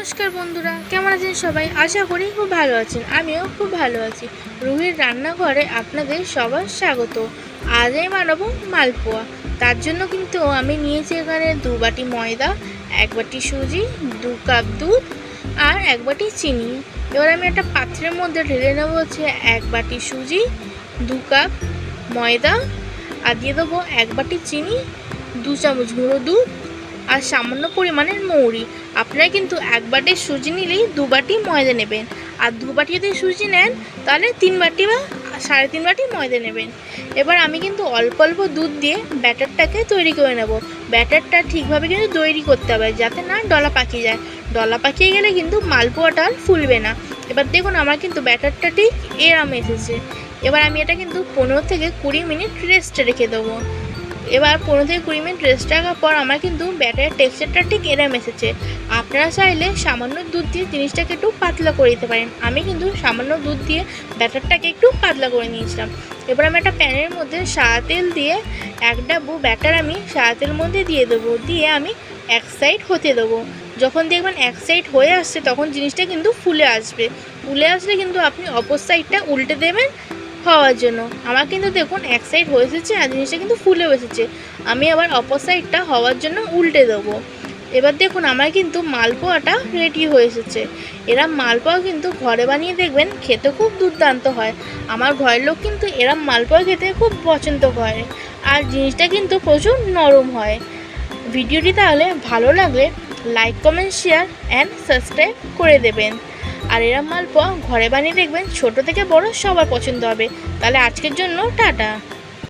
নমস্কার বন্ধুরা, কেমন আছেন সবাই? আশা করি খুব ভালো আছেন। আমিও খুব ভালো আছি। রুহির রান্নাঘরে আপনাদের সবার স্বাগত। আজ আমি বানাবো মালপোয়া। তার জন্য কিন্তু আমি নিয়েছি এখানে দু বাটি ময়দা, এক বাটি সুজি, দু কাপ দুধ আর এক বাটি চিনি। এবার আমি একটা পাত্রের মধ্যে ঢেলে নেব হচ্ছে এক বাটি সুজি, দু কাপ ময়দা আর দিয়ে দেবো এক বাটি চিনি, দু চামচ গুঁড়ো দুধ আর সামান্য পরিমাণের মৌরি। আপনারা কিন্তু এক বাটি সুজি নিলেই দু বাটি ময়দা নেবেন। আর দু বাটি যদি সুজি নেন, তাহলে তিন বাটি বা সাড়ে তিন বাটি ময়দা নেবেন। এবার আমি কিন্তু অল্প অল্প দুধ দিয়ে ব্যাটারটাকে তৈরি করে নেব। ব্যাটারটা ঠিকভাবে কিন্তু তৈরি করতে হবে, যাতে না ডলা পাকিয়ে যায়। ডলা পাকিয়ে গেলে কিন্তু মালপোয়াটা ফুলবে না। এবার দেখুন, আমার কিন্তু ব্যাটারটা ঠিক এরাম এসেছে। এবার আমি এটা কিন্তু পনেরো থেকে কুড়ি মিনিট রেস্টে রেখে দেবো। এবার পনেরো থেকে কুড়ি মিনিট রেস্ট রাখার পর আমার কিন্তু ব্যাটারের টেক্সচারটা ঠিক এরম এসেছে। আপনারা চাইলে সামান্য দুধ দিয়ে জিনিসটাকে একটু পাতলা করে দিতে পারেন। আমি কিন্তু সামান্য দুধ দিয়ে ব্যাটারটাকে একটু পাতলা করে নিয়েছিলাম। এবার আমি একটা প্যানের মধ্যে সাদা তেল দিয়ে এক ডাবু ব্যাটার আমি সাদা তেলের মধ্যে দিয়ে দেবো। দিয়ে আমি এক সাইড হতে দেবো। যখন দেখবেন এক সাইড হয়ে আসছে, তখন জিনিসটা কিন্তু ফুলে আসবে। ফুলে আসলে কিন্তু আপনি অপর সাইডটা উল্টে দেবেন। হওয়ার জন্য। আমার কিন্তু দেখুন, এক সাইড হয়ে এসেছে আর জিনিসটা কিন্তু ফুলে এসেছে। আমি আবার অপর সাইডটা হওয়ার জন্য উল্টে দেবো। এবার দেখুন, আমার কিন্তু মালপোয়াটা রেডি হয়ে এসেছে। এরা মালপোয়া কিন্তু ঘরে বানিয়ে দেখবেন, খেতে খুব দুর্দান্ত হয়। আমার ঘরের লোক কিন্তু এরা মালপোয়া খেতে খুব পছন্দ করে। আর জিনিসটা কিন্তু প্রচুর নরম হয়। ভিডিওটি তাহলে ভালো লাগলে like comment share and subscribe করে দেবেন। আর এরম মালপোয়া ঘরে বানিয়ে দেখবেন ছোট থেকে বড় সবার পছন্দ হবে। তাহলে আজকের জন্য টাটা।